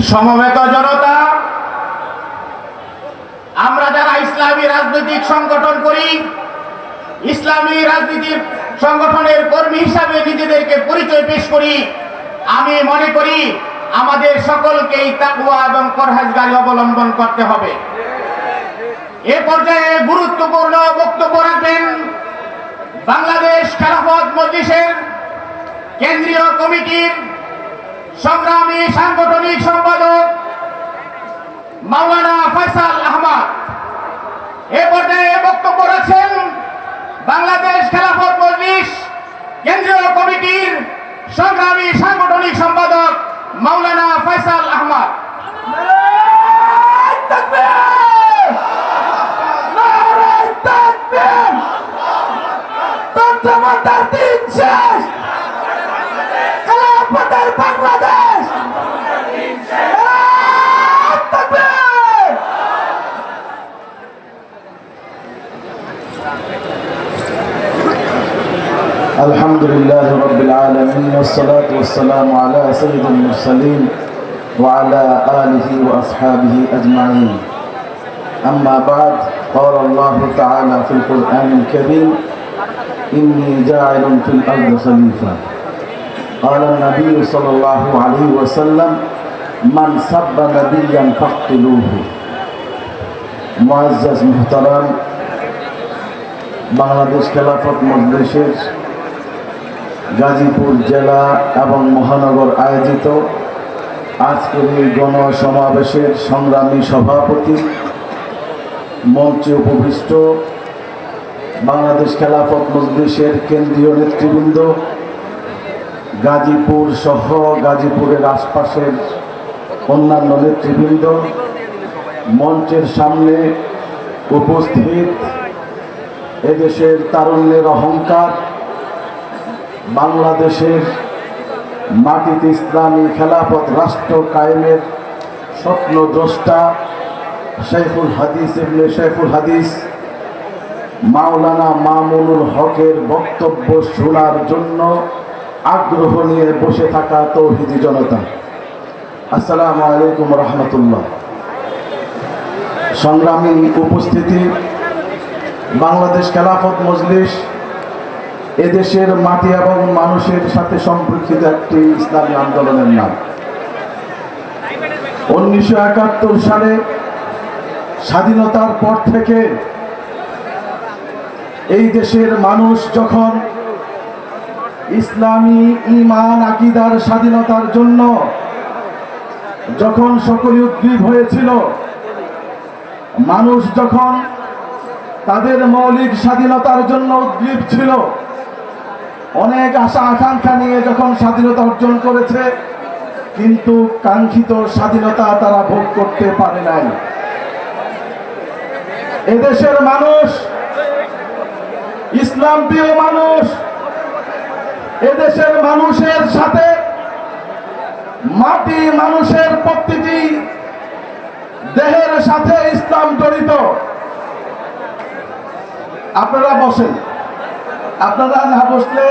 সমবেত জনতা, আমরা যারা ইসলামী রাজনৈতিক সংগঠন করি, ইসলামী রাজনীতির সংগঠনের কর্মী হিসাবে নিজেদেরকে পরিচয় পেশ করি, আমি মনে করি আমাদের সকলকেই তাকুয়া এবং পরহেজগারি অবলম্বন করতে হবে। এ পর্যায়ে গুরুত্বপূর্ণ বক্তব্য রাখবেন বাংলাদেশ খেলাফত মজলিসের কেন্দ্রীয় কমিটির সংগ্রামী সাংগঠনিক সম্পাদক মাওলানা ফয়সাল আহমদ। এ পর্যায়ে বক্তব্য রাখছেন বাংলাদেশ খেলাফত মজলিস কেন্দ্রীয় কমিটির সংগ্রামী সাংগঠনিক সম্পাদক মাওলানা ফয়সাল আহমদ। বাংলাদেশ الحمد لله رب العالمين والصلاة والسلام على سيد المرسلين وعلى آله وأصحابه أجمعين أما بعد قال الله تعالى في القرآن الكريم إني جاعل في الأرض خليفة قال النبي صلى الله عليه وسلم من سب نبيا فاقتلوه معزز محترم বাংলাদেশ খেলাফত মজলিসের গাজীপুর জেলা এবং মহানগর আয়োজিত। আজকের এই গণসমাবেশের সংগ্রামী সভাপতি, মঞ্চে উপবিষ্ট বাংলাদেশ খেলাফত মজলিসের কেন্দ্রীয় নেতৃবৃন্দ, গাজীপুর সহ গাজীপুরের আশপাশের অন্যান্য নেতৃবৃন্দ, মঞ্চের সামনে উপস্থিত এদেশের তারুণ্যের অহংকার বাংলাদেশের মাটিতে ইসলামী খেলাফত রাষ্ট্র কায়েমের স্বপ্ন দ্রষ্টা শেখুল হাদিস ইবনে শেখুল হাদিস। মাওলানা মামুনুল হকের বক্তব্য শোনার জন্য আগ্রহ নিয়ে বসে থাকা তৌহিদি জনতা। আসসালামু আলাইকুম রহমতুল্লাহ। সংগ্রামী উপস্থিতি, বাংলাদেশ খেলাফত মজলিস এদেশের মাটি এবং মানুষের সাথে সম্পর্কিত একটি ইসলামী আন্দোলনের নাম। উনিশশো একাত্তর সালে স্বাধীনতার পর থেকে এই দেশের মানুষ যখন ইসলামী ইমান আকিদার স্বাধীনতার জন্য যখন সকলে উদ্গ্রীব হয়েছিল, মানুষ যখন তাদের মৌলিক স্বাধীনতার জন্য উদ্গ্রীব ছিল অনেক আশা আকাঙ্ক্ষা নিয়ে যখন স্বাধীনতা অর্জন করেছে, কিন্তু কাঙ্ক্ষিত স্বাধীনতা তারা ভোগ করতে পারে নাই। এদেশের মানুষ, ইসলাম প্রিয় মানুষ, এদেশের মানুষের সাথে মাটি মানুষের প্রতিটি দেহের সাথে ইসলাম জড়িত। আপনারা বসেন। আপনারা না বসলে